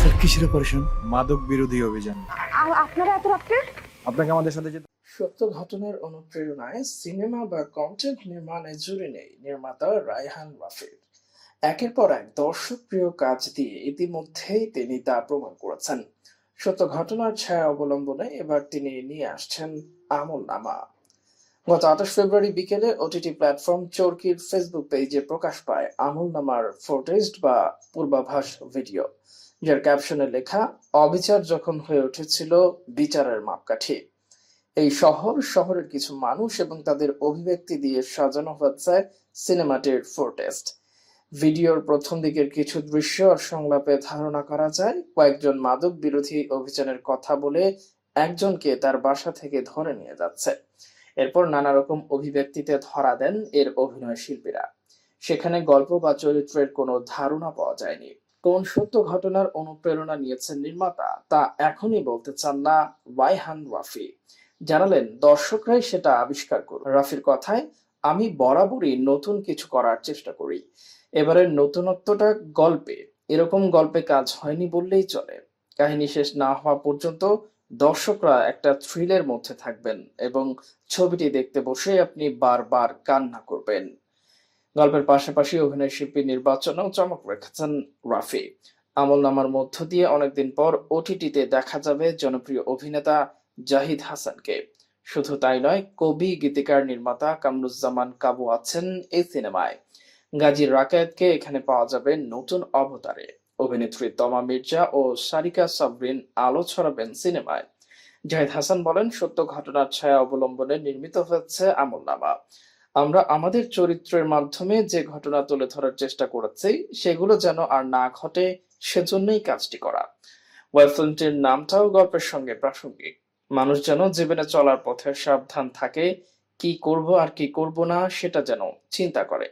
Sir কিসের operation মাদক বিরোধী অভিযান। আর আপনারা এত রাত্রে? আপনাকে আমাদের সাথে যেতে সত্য ঘটনার অনুপ্রেরণায় সিনেমা বা কন্টেন্ট নির্মাণে জুড়ে নেই নির্মাতা রায়হান রাফির একের পর এক দর্শক প্রিয় কাজ দিয়ে ইতিমধ্যেই তিনি তা প্রমাণ করেছেন। সত্য ঘটনার ছায়া অবলম্বনে এবার তিনি নিয়ে আসছেন আমল নামা গত আঠাশ ফেব্রুয়ারি বিকেলে ওটিটি প্ল্যাটফর্ম চরকির ফেসবুক পেজে প্রকাশ পায় আমল নামার ফোটেজড বা পূর্বাভাস ভিডিও যার ক্যাপশনে লেখা, অবিচার যখন হয়ে উঠেছিল বিচারের মাপকাঠি। এই শহর, শহরের কিছু মানুষ এবং তাদের অভিব্যক্তি দিয়ে সাজানো হচ্ছে সিনেমাটির ফোরটেস্ট ভিডিওর প্রথম দিকের কিছু দৃশ্য আর সংলাপে ধারণা করা যায়, কয়েকজন মাদক বিরোধী অভিযানের কথা বলে একজনকে তার বাসা থেকে ধরে নিয়ে যাচ্ছে। এরপর নানা রকম অভিব্যক্তিতে ধরা দেন এর অভিনয় শিল্পীরা। সেখানে গল্প বা চরিত্রের কোনো ধারণা পাওয়া যায়নি। কোন সত্য ঘটনার অনুপ্রেরণা নিয়েছেন নির্মাতা, তা এখনই বলতে চান না রায়হান রাফি। জানালেন, দর্শকরাই সেটা আবিষ্কার করুন রাফির কথায়, আমি বরাবরই নতুন কিছু করার চেষ্টা করি। এবারের নতুনত্বটা গল্পে। এরকম গল্পে কাজ হয়নি বললেই চলে। কাহিনী শেষ না হওয়া পর্যন্ত দর্শকরা একটা থ্রিলের মধ্যে থাকবেন এবং ছবিটি দেখতে বসে আপনি বারবার কান্না করবেন। গল্পের পাশাপাশি অভিনয় শিল্পী নির্বাচনেও চমক রেখেছেন রাফি। আমলনামার মধ্য দিয়ে অনেকদিন পর ওটিটিতে দেখা যাবে জনপ্রিয় অভিনেতা জাহিদ হাসানকে। শুধু তাই নয়, কবি, গীতিকার নির্মাতা কামরুজ্জামান কাবু আছেন এই সিনেমায়। গাজী রাকায়েতকে এখানে পাওয়া যাবে নতুন অবতারে। অভিনেত্রী তমা মির্জা ও সারিকা সাবরিন আলো ছড়াবেন সিনেমায়। জাহিদ হাসান বলেন, সত্য ঘটনার ছায়া অবলম্বনে নির্মিত হচ্ছে আমলনামা আমরা আমাদের চরিত্রের মাধ্যমে যে ঘটনা তুলে ধরার চেষ্টা করেছি, সেগুলো যেন আর না ঘটে, সেজন্যই কাজটি করা। ওয়েব ফিল্মটির নামটাও গল্পের সঙ্গে প্রাসঙ্গিক। মানুষ যেন জীবনে চলার পথে সাবধান থাকে, কি করব আর কি করব না, সেটা যেন চিন্তা করে।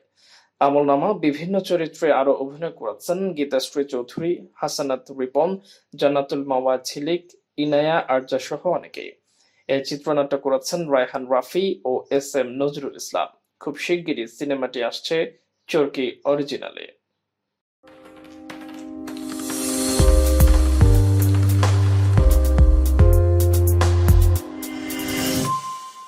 আমলনামা, বিভিন্ন চরিত্রে আরও অভিনয় করেছেন গীতাশ্রী চৌধুরী, হাসানাত রিপন, জান্নাতুল মাওয়া ঝিলিক, ইনায়া আরজা সহ অনেকেই। এর চিত্রনাট্য করেছেন রায়হান রাফি ও এস এম নজরুল ইসলাম। খুব শিগগিরই সিনেমাটি আসছে চরকি অরিজিনালে।